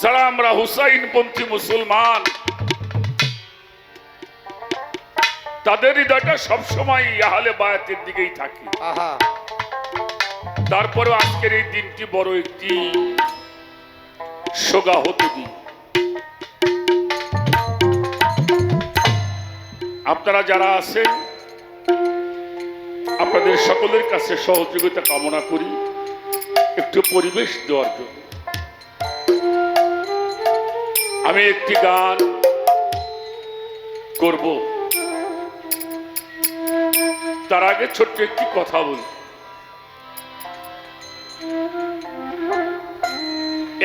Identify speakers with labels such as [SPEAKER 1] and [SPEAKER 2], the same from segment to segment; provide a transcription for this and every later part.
[SPEAKER 1] যারা আমরা হুসাইন পন্থী মুসলমান। তাদের হৃদয়টা সবসময় আহলে বায়াতের দিকেই থাকে।
[SPEAKER 2] আহা।
[SPEAKER 1] তারপরেও আজকের এই দিনটি বড় একটি সোগাহত দিন আপনারা যারা আছেন আপনাদের সকলের কাছে সহযোগিতা কামনা করি একটু পরিবেশ দেওয়ার জন্য। আমি একটি গান করব। তার আগে ছোট্ট একটি কথা বলি।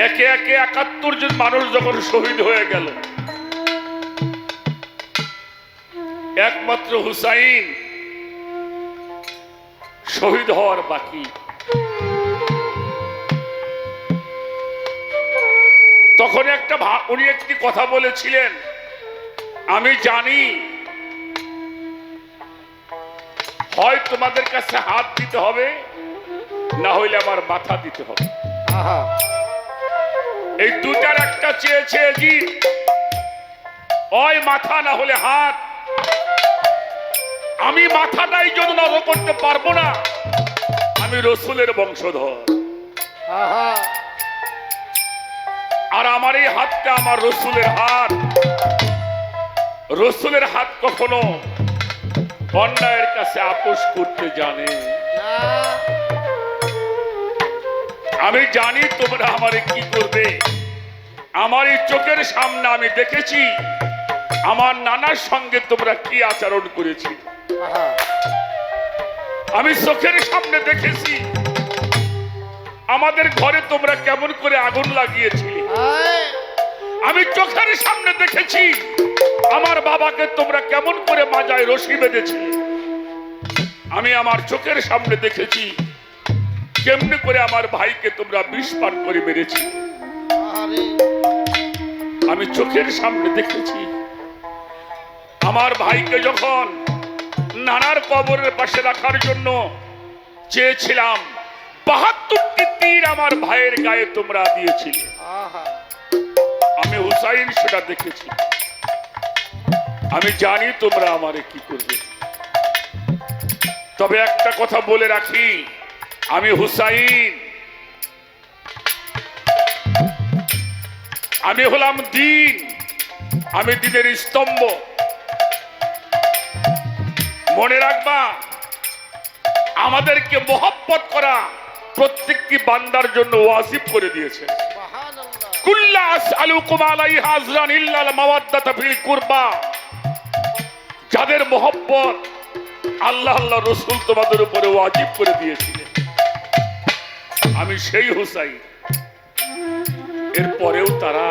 [SPEAKER 1] একে একে একাত্তর জন মানুষ যখন শহীদ হয়ে গেল, একমাত্র হুসাইন শহীদ হওয়ার বাকি। তখন একটা ভা- উনি একটি কথা বলেছিলেন আমি জানি হয় তোমাদের কাছে হাত দিতে হবে না হইলে আমার মাথা দিতে হবে। এই দুটার একটা চেয়েছে জি ওই মাথা না হলে হাত। আমি মাথাটাই যদি নত করতে পারব না আমি রসুলের বংশধর।
[SPEAKER 2] আহা।
[SPEAKER 1] আর আমার এই হাতটা আমার রসুলের হাত। রসুলের হাত কখনো অন্যায়ের কাছে আপোষ করতে জানে। আমি জানি তোমরা আমারে কি করবে। আমার এই চোখের সামনে আমি দেখেছি আমার নানার সঙ্গে তোমরা কি আচরণ করেছি আমি চোখের সামনে দেখেছি আমাদের ঘরে তোমরা কেমন করে আগুন লাগিয়েছিলে? আমি চোখের সামনে দেখেছি আমার বাবাকে তোমরা কেমন করে মাজায় রশি বেঁধেছিলে। আমি আমার চোখের সামনে দেখেছি কেমনি করে আমার ভাইকে তোমরা বিষ পান করে মেরেছি আমি চোখের সামনে দেখেছি আমার ভাইকে যখন নানার কবরের পাশে রাখার জন্য চেয়েছিলাম বাহাত্তরটি তীর আমার ভাইয়ের গায়ে তোমরা দিয়েছিলে। আমি হুসাইন সেটা দেখেছি। আমি জানি তোমরা আমারে কি করবে। তবে একটা কথা বলে রাখি আমি হুসাইন। আমি হলাম দিন আমি দিনের স্তম্ভ। মনে রাখবা আমাদেরকে মোহাব্বত করা প্রত্যেকটি বান্দার জন্য ওয়াজিব করে দিয়েছে।
[SPEAKER 2] সুবহানাল্লাহ।
[SPEAKER 1] কুল্লা আসআলুকুম আলাইহা আজরান ইল্লাল মাওয়াদ্দাতা ফিল কুরবা। যাদের মোহব্বত আল্লাহ আল্লাহ রসুল তোমাদের উপরে ওয়াজিব করে দিয়েছিলেন। আমি সেই হুসাইন। এরপরেও তারা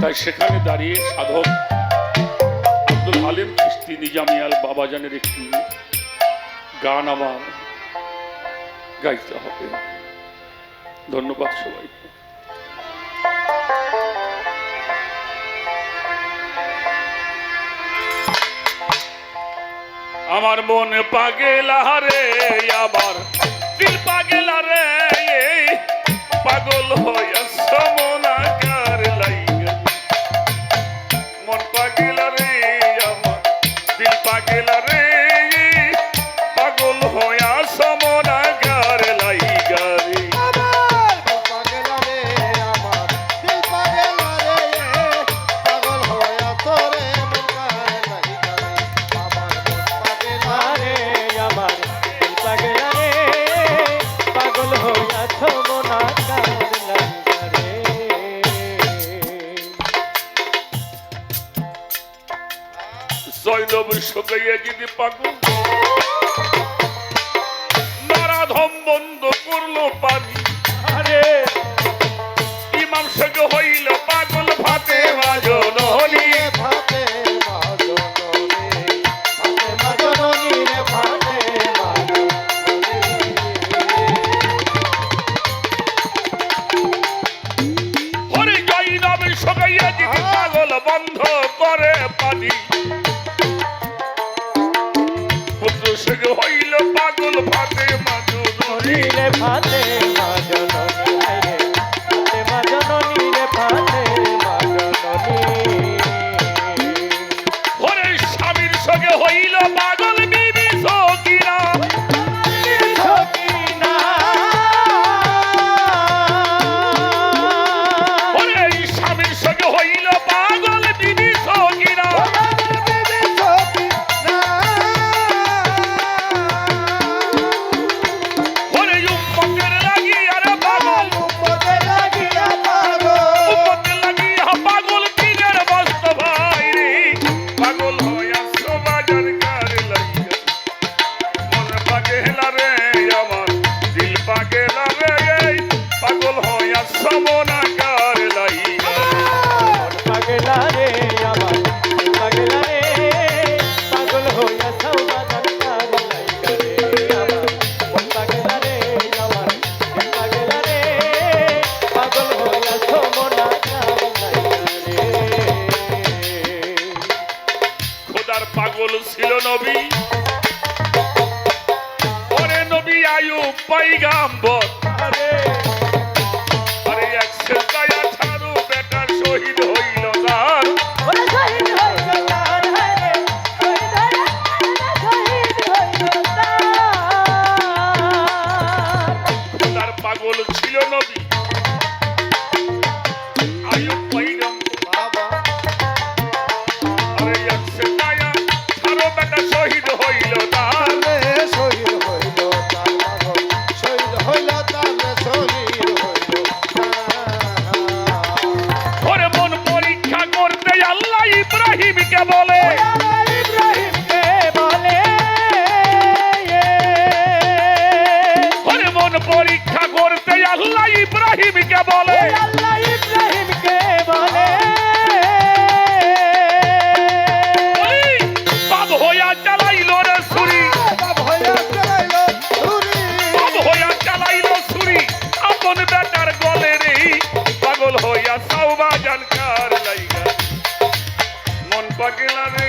[SPEAKER 1] তাই সেখানে দাঁড়িয়ে সাধক নিজামিয়াল বাবাজানের একটি গান আমার গাইতে হবে। ধন্যবাদ সবাইকে। আমার মন পাগেলা রে আমার দিল পাগেলা পাগল হয়ে সমনাকার জৈনব শুকাইয়া যদি পাগল। নারাধম বন্ধ করল পানি হাতে আল্লাহ ইব্রাহিমকে বলে। আল্লাহ ইব্রাহিমকে বলে।
[SPEAKER 3] বাব হইয়া চালাইল
[SPEAKER 1] রে সুরি বাব হইয়া চালাইল সুরি বাব হইয়া চালাইল সুরি আপন বেটার গলে রে পাগল হইয়া সাউবা জানকার লাইগা। মন পাগলা রে।